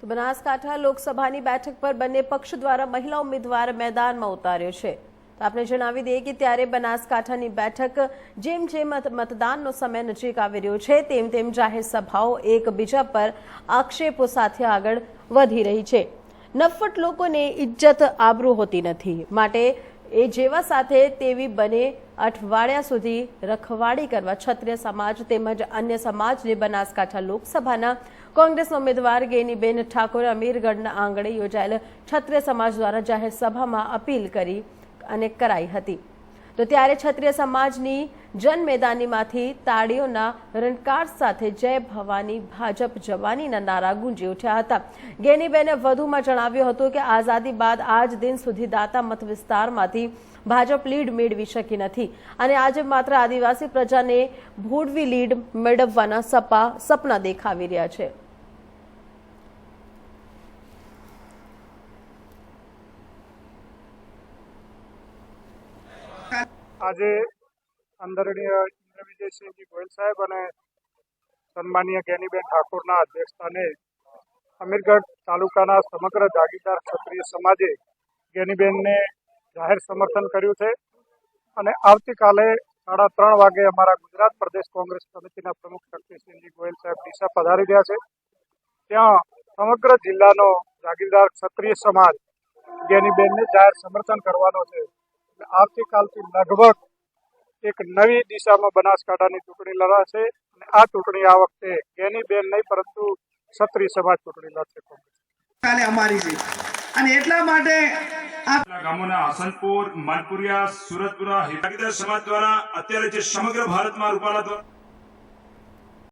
તો બનાસકાંઠા લોકસભાની બેઠક પર બંને પક્ષ દ્વારા મહિલા ઉમેદવાર મેદાનમાં ઉતાર્યો છે. તો આપણે જણાવી દઈએ કે ત્યારે બનાસકાંઠાની બેઠક જેમ જેમ મત- મતદાનનો સમય નજીક આવી રહ્યો છે, તેમ તેમ જાહેર સભાઓ એકબીજા પર આક્ષેપો સાથે આગળ વધી રહી છે. નફટ લોકોને ઇજ્જત આબરૂ હોતી નથી. માટે એ જેવા સાથે તેવી બને અઠવાડિયા સુધી રખવાડી કરવા ક્ષત્રિય સમાજ તેમજ અન્ય સમાજને બનાસકાંઠા લોકસભાના કોંગ્રેસના ઉમેદવાર ગેનીબેન ઠાકોર અમીરગઢના આંગણે યોજાયેલ ક્ષત્રિય સમાજ દ્વારા જાહેર સભામાં અપીલ કરી અને કરાઈ હતી. તો ત્યારે ક્ષત્રિય સમાજની જન મેદાનીમાંથી તાળીઓના રણકાર સાથે જય ભવાની ભાજપ જવાનીના નારા ગુંજી ઉઠ્યા હતા. ગેનીબેને વધુમાં જણાવ્યું હતું કે આઝાદી બાદ આજ દિન સુધી દાતા મત વિસ્તારમાંથી ભાજપ લીડ મેળવી શકી નથી અને આજે માત્ર આદિવાસી પ્રજાને ભોળવી લીડ મેળવવાના સપા સપના દેખાવી રહ્યા છે. આજે આદરણીય ઇન્દ્ર વિજયસિંહજી ગોયલ સાહેબ અને સન્માનીય જ્ઞાનીબેન ઠાકોરના અધ્યક્ષસ્થાને અમીરગઢ તાલુકાના સમગ્ર જાગીરદાર ક્ષત્રિય સમાજે જ્ઞાનીબેનને જાહેર સમર્થન કર્યું છે. અને આવતીકાલે સાડા ત્રણ વાગે અમારા ગુજરાત પ્રદેશ કોંગ્રેસ સમિતિના પ્રમુખ શક્તિસિંહજી ગોયલ સાહેબ ડીસા પધારી રહ્યા છે. ત્યાં સમગ્ર જિલ્લાનો જાગીરદાર ક્ષત્રિય સમાજ જ્ઞાનીબેનને જાહેર સમર્થન કરવાનો છે. આવતીકાલથી લગભગ એક નવી દિશામાં બનાસકાંઠાની ચૂંટણી લડાશે અને આ ચૂંટણી આ વખતે જ્ઞાનીબેન નહીં પરંતુ ક્ષત્રિય સમાજ ચૂંટણી લડશે કોંગ્રેસ. અમારી છે અને એટલા માટે ગામોના હસનપુર માલપુરિયા સુરતપુરા હિમાગીદાર સમાજ દ્વારા અત્યારે જે સમગ્ર ભારતમાં રૂપાલા દ્વારા